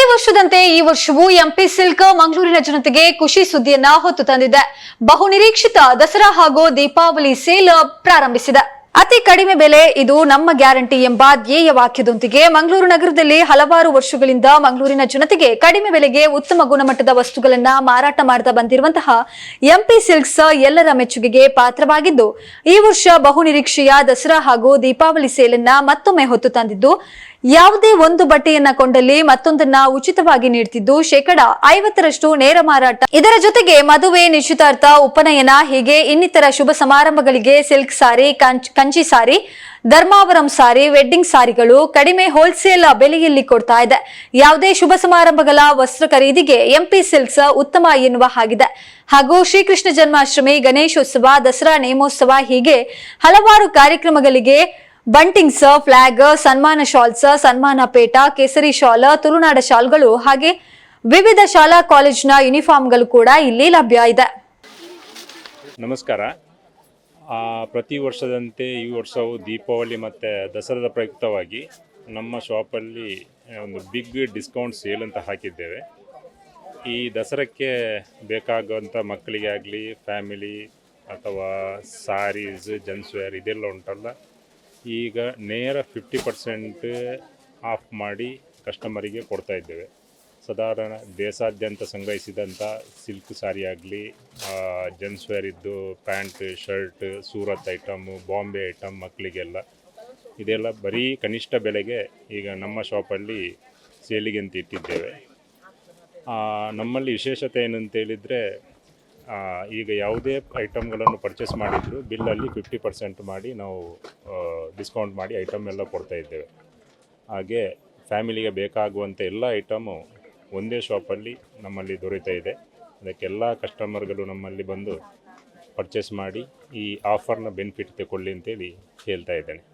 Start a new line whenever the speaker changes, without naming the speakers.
ಪ್ರತಿ ವರ್ಷದಂತೆ ಈ ವರ್ಷವೂ ಎಂಪಿ ಸಿಲ್ಕ್ ಮಂಗಳೂರಿನ ಜನತೆಗೆ ಖುಷಿ ಸುದ್ದಿಯನ್ನ ಹೊತ್ತು ತಂದಿದೆ. ಬಹುನಿರೀಕ್ಷಿತ ದಸರಾ ಹಾಗೂ ದೀಪಾವಳಿ ಸೇಲ್ ಪ್ರಾರಂಭಿಸಿದೆ. ಅತಿ ಕಡಿಮೆ ಬೆಲೆ ಇದು ನಮ್ಮ ಗ್ಯಾರಂಟಿ ಎಂಬ ಧ್ಯೇಯ ವಾಕ್ಯದೊಂದಿಗೆ ಮಂಗಳೂರು ನಗರದಲ್ಲಿ ಹಲವಾರು ವರ್ಷಗಳಿಂದ ಮಂಗಳೂರಿನ ಜನತೆಗೆ ಕಡಿಮೆ ಬೆಲೆಗೆ ಉತ್ತಮ ಗುಣಮಟ್ಟದ ವಸ್ತುಗಳನ್ನ ಮಾರಾಟ ಮಾಡ್ತಾ ಬಂದಿರುವಂತಹ ಎಂಪಿ ಸಿಲ್ಕ್ಸ್ ಎಲ್ಲರ ಮೆಚ್ಚುಗೆಗೆ ಪಾತ್ರವಾಗಿದ್ದು, ಈ ವರ್ಷ ಬಹುನಿರೀಕ್ಷೆಯ ದಸರಾ ಹಾಗೂ ದೀಪಾವಳಿ ಸೇಲನ್ನ ಮತ್ತೊಮ್ಮೆ ಹೊತ್ತು ತಂದಿದ್ದು ಯಾವುದೇ ಒಂದು ಬಟ್ಟೆಯನ್ನ ಕೊಂಡಲ್ಲಿ ಮತ್ತೊಂದನ್ನ ಉಚಿತವಾಗಿ ನೀಡುತ್ತಿದ್ದು ಶೇಕಡ ಐವತ್ತರಷ್ಟು ನೇರ ಮಾರಾಟ. ಇದರ ಜೊತೆಗೆ ಮದುವೆ ನಿಶ್ಚಿತಾರ್ಥ ಉಪನಯನ, ಹೀಗೆ ಇನ್ನಿತರ ಶುಭ ಸಮಾರಂಭಗಳಿಗೆ ಸಿಲ್ಕ್ ಸಾರಿ ಕಂಚ್- ಸಾರಿ, ಧರ್ಮಾವರಂ ಸಾರಿ, ವೆಡ್ಡಿಂಗ್ ಸಾರಿಗಳು ಕಡಿಮೆ ಹೋಲ್ಸೇಲ್ ಬೆಲೆಯಲ್ಲಿ ಕೊಡ್ತಾ ಇದೆ. ಯಾವುದೇ ಶುಭ ಸಮಾರಂಭಗಳ ವಸ್ತ್ರ ಖರೀದಿಗೆ ಎಂಪಿ ಸಿಲ್ಕ್ಸ್ ಉತ್ತಮ ಎನ್ನುವ ಹಾಗಿದೆ. ಹಾಗೂ ಶ್ರೀಕೃಷ್ಣ ಜನ್ಮಾಷ್ಟಮಿ, ಗಣೇಶೋತ್ಸವ, ದಸರಾ, ನೇಮೋತ್ಸವ ಹೀಗೆ ಹಲವಾರು ಕಾರ್ಯಕ್ರಮಗಳಿಗೆ ಬಂಟಿಂಗ್ಸ್ ಫ್ಲಾಗ್ ಸನ್ಮಾನ ಶಾಲ್ಸ್ ಸನ್ಮಾನ ಪೇಟ ಕೇಸರಿ ಶಾಲ್ ತುಳುನಾಡ ಶಾಲ್ಗಳು ಹಾಗೆ ವಿವಿಧ ಶಾಲಾ ಕಾಲೇಜಿನ ಯೂನಿಫಾರ್ಮ್ಗಳು ಕೂಡ ಇಲ್ಲಿ ಲಭ್ಯ ಇದೆ.
ನಮಸ್ಕಾರ. ಪ್ರತಿ ವರ್ಷದಂತೆ ಈ ವರ್ಷವು ದೀಪಾವಳಿ ಮತ್ತು ದಸರಾದ ಪ್ರಯುಕ್ತವಾಗಿ ನಮ್ಮ ಶಾಪಲ್ಲಿ ಒಂದು ಬಿಗ್ ಡಿಸ್ಕೌಂಟ್ ಸೇಲ್ ಅಂತ ಹಾಕಿದ್ದೇವೆ. ಈ ದಸರಕ್ಕೆ ಬೇಕಾಗುವಂಥ ಮಕ್ಕಳಿಗೆ ಆಗಲಿ ಫ್ಯಾಮಿಲಿ ಅಥವಾ ಸಾರೀಸ್ ಜೆಂಟ್ಸ್ವೇರ್ ಇದೆಲ್ಲ ಉಂಟಲ್ಲ ಈಗ ನೇರ ಫಿಫ್ಟಿ ಪರ್ಸೆಂಟ್ ಆಫ್ ಮಾಡಿ ಕಸ್ಟಮರಿಗೆ ಕೊಡ್ತಾ ಇದ್ದೇವೆ. ಸಾಧಾರಣ ದೇಶಾದ್ಯಂತ ಸಂಗ್ರಹಿಸಿದಂಥ ಸಿಲ್ಕ್ ಸಾರಿ ಆಗಲಿ ಜೆಂಟ್ಸ್ ವೇರ್ ಇದ್ದು pant shirt Surat item Bombay item ಮಕ್ಕಳಿಗೆಲ್ಲ ಇದೆಲ್ಲ ಬರೀ ಕನಿಷ್ಠ ಬೆಲೆಗೆ ಈಗ ನಮ್ಮ ಶಾಪಲ್ಲಿ ಸೇಲಿಗೆ ಅಂತ ಇಟ್ಟಿದ್ದೇವೆ. ನಮ್ಮಲ್ಲಿ ವಿಶೇಷತೆ ಏನಂತ ಹೇಳಿದರೆ ಈಗ ಯಾವುದೇ ಐಟಮ್ಗಳನ್ನು ಪರ್ಚೇಸ್ ಮಾಡಿದ್ರು ಬಿಲ್ಲಲ್ಲಿ ಫಿಫ್ಟಿ ಪರ್ಸೆಂಟ್ ಮಾಡಿ ನಾವು ಡಿಸ್ಕೌಂಟ್ ಮಾಡಿ ಐಟಮ್ ಎಲ್ಲ ಕೊಡ್ತಾ ಇದ್ದೇವೆ. ಹಾಗೆ ಫ್ಯಾಮಿಲಿಗೆ ಬೇಕಾಗುವಂಥ ಎಲ್ಲ ಐಟಮು ಒಂದೇ ಶಾಪಲ್ಲಿ ನಮ್ಮಲ್ಲಿ ದೊರೀತಾ ಇದೆ. ಅದಕ್ಕೆಲ್ಲ ಕಸ್ಟಮರ್ಗಳು ನಮ್ಮಲ್ಲಿ ಬಂದು ಪರ್ಚೇಸ್ ಮಾಡಿ ಈ ಆಫರ್ನ ಬೆನಿಫಿಟ್ ತಗೊಳ್ಳಿ ಅಂತೇಳಿ ಹೇಳ್ತಾ ಇದ್ದೇನೆ.